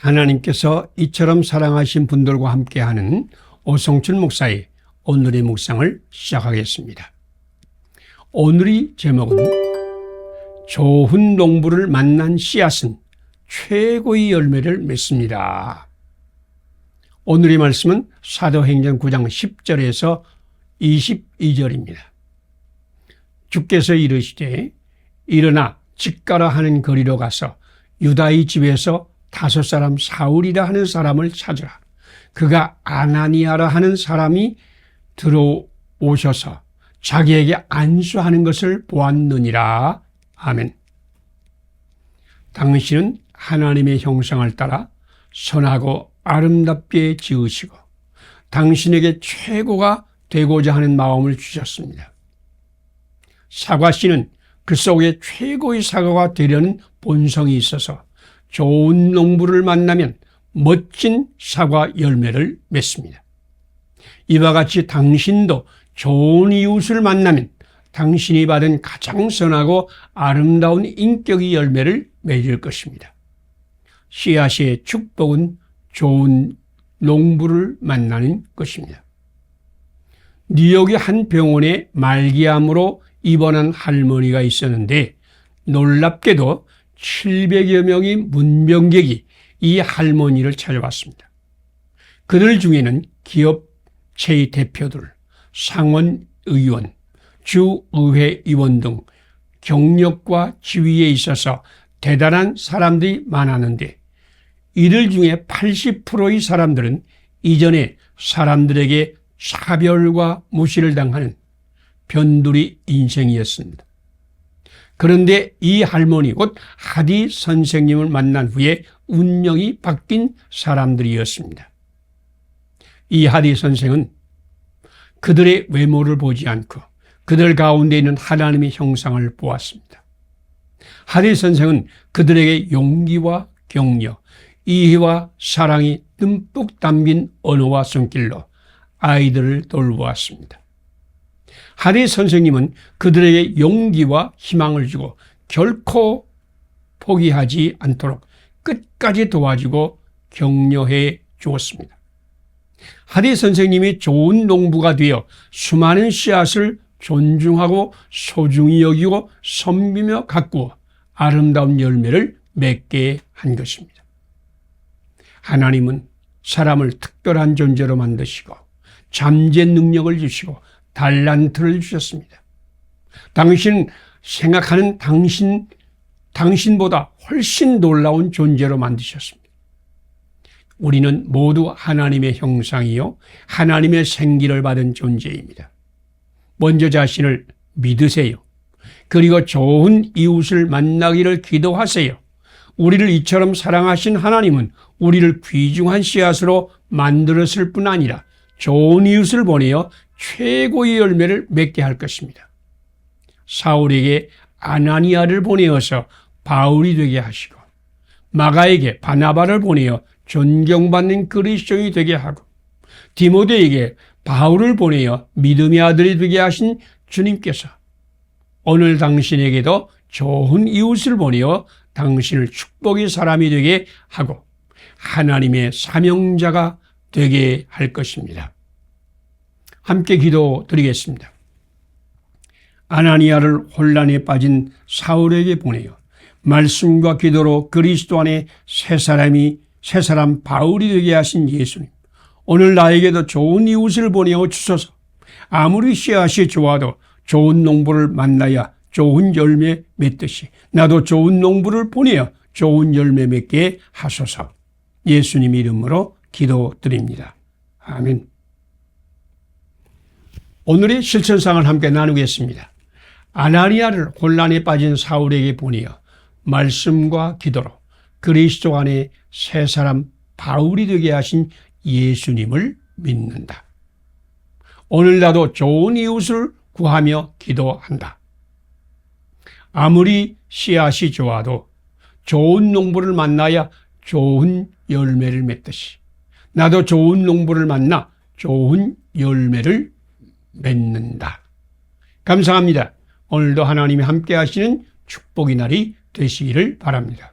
하나님께서 이처럼 사랑하신 분들과 함께하는 오성춘 목사의 오늘의 묵상을 시작하겠습니다. 오늘의 제목은 좋은 농부를 만난 씨앗은 최고의 열매를 맺습니다. 오늘의 말씀은 사도행전 9장 10절에서 22절입니다. 주께서 이르시되 일어나 집가라 하는 거리로 가서 유다의 집에서 다섯 사람 사울이라 하는 사람을 찾으라. 그가 아나니아라 하는 사람이 들어오셔서 자기에게 안수하는 것을 보았느니라. 아멘. 당신은 하나님의 형상을 따라 선하고 아름답게 지으시고 당신에게 최고가 되고자 하는 마음을 주셨습니다. 사과씨는 그 속에 최고의 사과가 되려는 본성이 있어서 좋은 농부를 만나면 멋진 사과 열매를 맺습니다. 이와 같이 당신도 좋은 이웃을 만나면 당신이 받은 가장 선하고 아름다운 인격의 열매를 맺을 것입니다. 씨앗의 축복은 좋은 농부를 만나는 것입니다. 뉴욕의 한 병원에 말기암으로 입원한 할머니가 있었는데 놀랍게도 700여 명의 문병객이 이 할머니를 찾아왔습니다. 그들 중에는 기업체의 대표들, 상원 의원, 주의회 의원 등 경력과 지위에 있어서 대단한 사람들이 많았는데 이들 중에 80%의 사람들은 이전에 사람들에게 차별과 무시를 당하는 변두리 인생이었습니다. 그런데 이 할머니 곧 하디 선생님을 만난 후에 운명이 바뀐 사람들이었습니다. 이 하디 선생은 그들의 외모를 보지 않고 그들 가운데 있는 하나님의 형상을 보았습니다. 하디 선생은 그들에게 용기와 격려, 이해와 사랑이 듬뿍 담긴 언어와 손길로 아이들을 돌보았습니다. 하리 선생님은 그들에게 용기와 희망을 주고 결코 포기하지 않도록 끝까지 도와주고 격려해 주었습니다. 하리 선생님이 좋은 농부가 되어 수많은 씨앗을 존중하고 소중히 여기고 섬기며 가꾸어 아름다운 열매를 맺게 한 것입니다. 하나님은 사람을 특별한 존재로 만드시고 잠재 능력을 주시고 달란트를 주셨습니다. 당신 생각하는 당신 당신보다 훨씬 놀라운 존재로 만드셨습니다. 우리는 모두 하나님의 형상이요 하나님의 생기를 받은 존재입니다. 먼저 자신을 믿으세요. 그리고 좋은 이웃을 만나기를 기도하세요. 우리를 이처럼 사랑하신 하나님은 우리를 귀중한 씨앗으로 만들었을 뿐 아니라 좋은 이웃을 보내어 최고의 열매를 맺게 할 것입니다. 사울에게 아나니아를 보내어서 바울이 되게 하시고 마가에게 바나바를 보내어 존경받는 그리스도인이 되게 하고 디모데에게 바울을 보내어 믿음의 아들이 되게 하신 주님께서 오늘 당신에게도 좋은 이웃을 보내어 당신을 축복의 사람이 되게 하고 하나님의 사명자가 되게 할 것입니다. 함께 기도 드리겠습니다. 아나니아를 혼란에 빠진 사울에게 보내요. 말씀과 기도로 그리스도 안에 새 사람이 새 사람 바울이 되게 하신 예수님. 오늘 나에게도 좋은 이웃을 보내어 주소서. 아무리 씨앗이 좋아도 좋은 농부를 만나야 좋은 열매 맺듯이 나도 좋은 농부를 보내어 좋은 열매 맺게 하소서. 예수님 이름으로 기도드립니다. 아멘. 오늘의 실천상을 함께 나누겠습니다. 아나리아를 혼란에 빠진 사울에게 보내어 말씀과 기도로 그리스도 안에 새 사람 바울이 되게 하신 예수님을 믿는다. 오늘 나도 좋은 이웃을 구하며 기도한다. 아무리 씨앗이 좋아도 좋은 농부를 만나야 좋은 열매를 맺듯이 나도 좋은 농부를 만나 좋은 열매를 맺는다. 감사합니다. 오늘도 하나님이 함께 하시는 축복의 날이 되시기를 바랍니다.